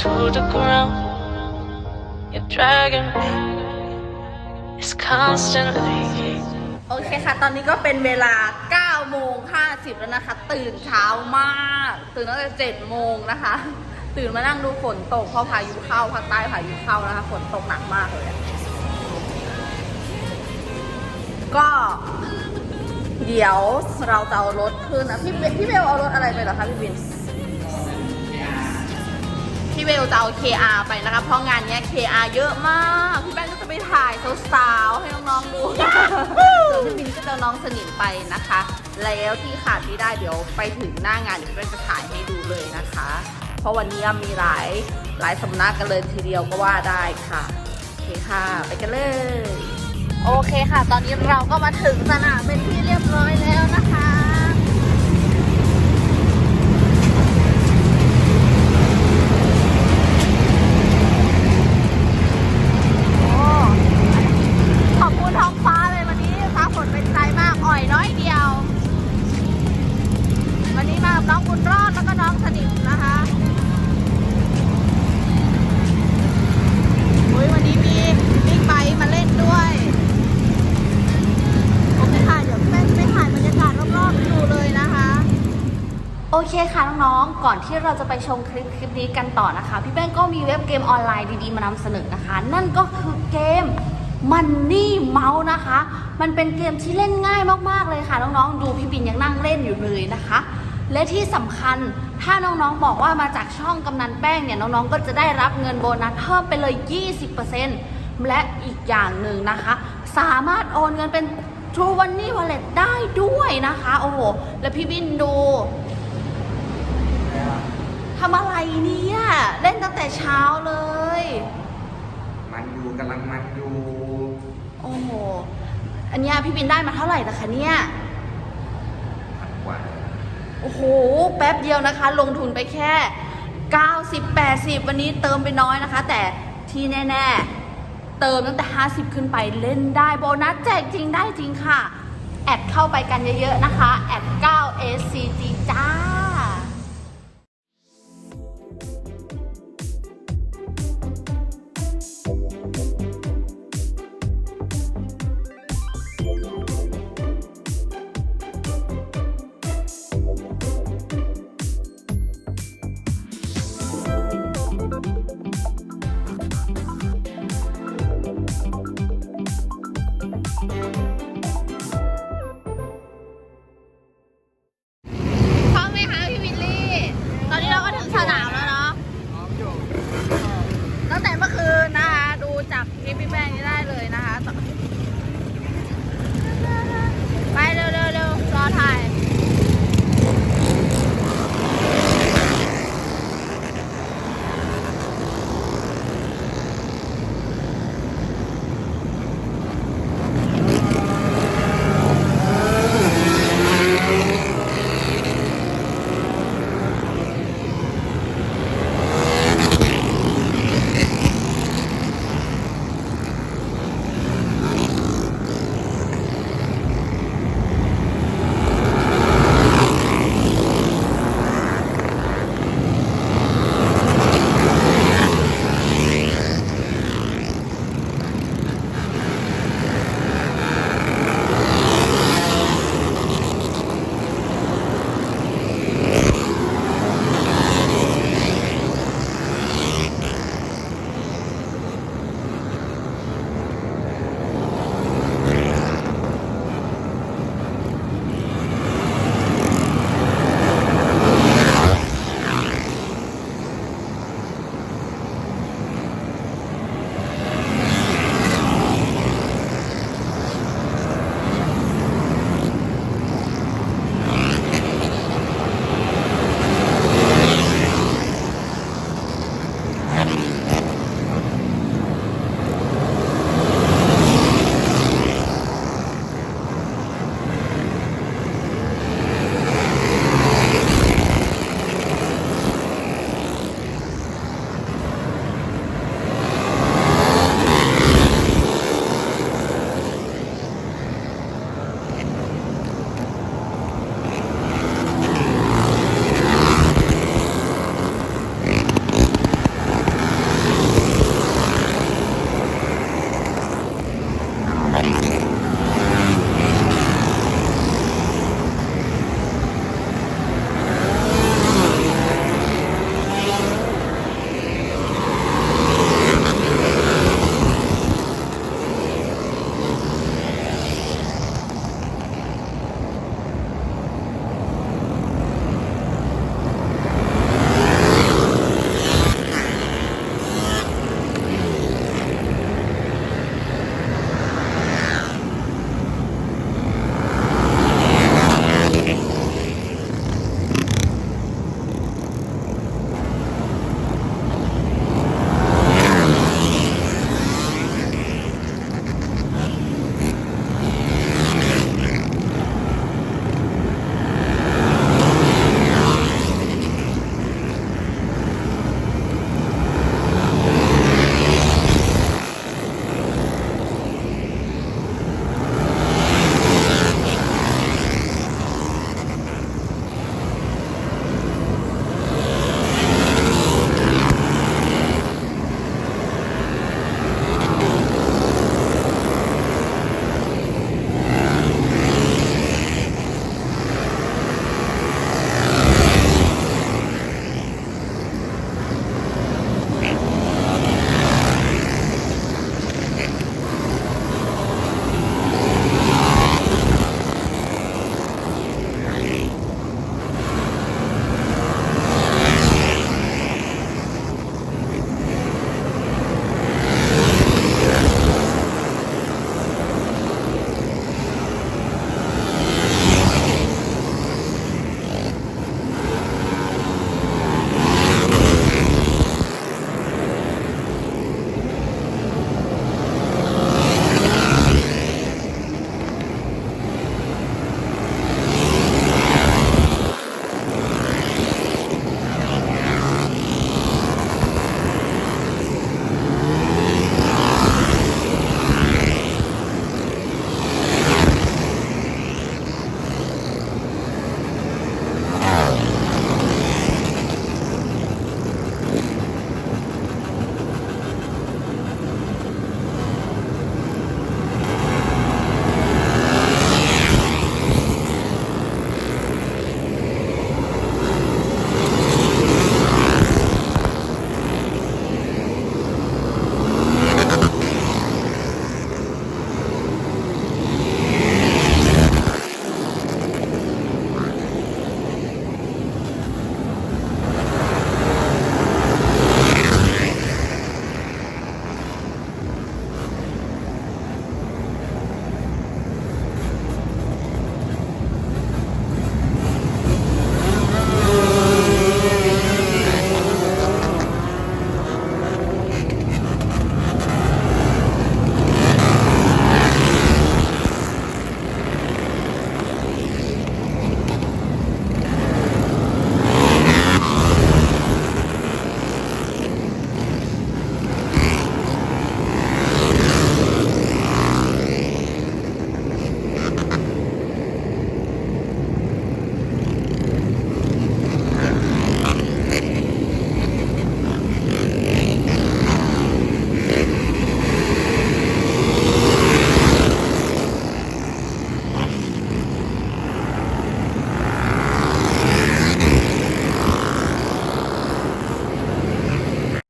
to the ground. You're dragging me. It's constantly. โอเคค่ะ ตอนนี้ก็เป็นเวลา 9 โมง 50 แล้วนะคะ ตื่นเช้ามาก ตื่นตั้งแต่7โมงนะคะ ตื่นมานั่งดูฝนตก เพราะพายุเข้าภาคใต้พายุเข้านะคะ ฝนตกหนักมากเลยอะก็ เดี๋ยวเราจะเอารถขึ้นนะ พี่เบพี่เบลเอารถอะไรไปเหรอคะพี่บิน เบลจะเอา KR ไปนะคะ เพราะงานเนี้ย KR เยอะมาก พี่แป้งก็จะไปถ่ายสาวๆ ให้น้องๆดูส่วนพี่บินก็จะเอาน้องสนิมไปนะคะ แล้วที่ขาดไม่ได้เดี๋ยวไปถึงหน้างานเดี๋ยวพี่แป้งจะถ่ายให้ดูเลยนะคะ เพราะวันนี้มีหลายหลายสำนักกันเลยทีเดียวก็ว่าได้ค่ะ โอเคค่ะ ไปกันเลย โอเคค่ะ ตอนนี้เราก็มาถึงสนามเป็นที่เรียบร้อยแล้วนะคะ เคค่ะน้องๆ ก่อนที่เราจะไปชมคลิปคลิปนี้กันต่อนะคะ พี่แป้งก็มีเว็บเกมออนไลน์ดีๆ มานำเสนอนะคะ นั่นก็คือเกม Money Mouse นะคะ มันเป็นเกมที่เล่นง่ายมากๆเลยค่ะน้องๆ ดูพี่บินยังนั่งเล่นอยู่เลยนะคะ และที่สำคัญถ้าน้องๆ บอกว่ามาจากช่องกำนันแป้งเนี่ยน้องๆ ก็จะได้รับเงินโบนัสเพิ่มไปเลย 20%และอีกอย่างหนึ่งนะคะ สามารถโอนเงินเป็น True Money Wallet ได้ด้วยนะคะ โอ้โห แล้วพี่บินดู ทำอะไรเนี่ย เล่นตั้ง แต่เช้าเลย มันอยู่กำลังมันอยู่โอ้โห อันเนี้ยพี่บินได้มาเท่าไหร่นะคะเนี่ย พันกว่าโอ้โห แป๊บเดียวนะคะ ลงทุนไปแค่ 90 80 วันนี้เติมไปน้อยนะคะ แต่ที่แน่ ๆ เติมตั้งแต่ 50 ขึ้นไปเล่นได้โบนัสแจกจริงได้จริงค่ะ แอดเข้าไปกันเยอะๆนะคะ แอด 9 SCG จ้า 咋ょっ。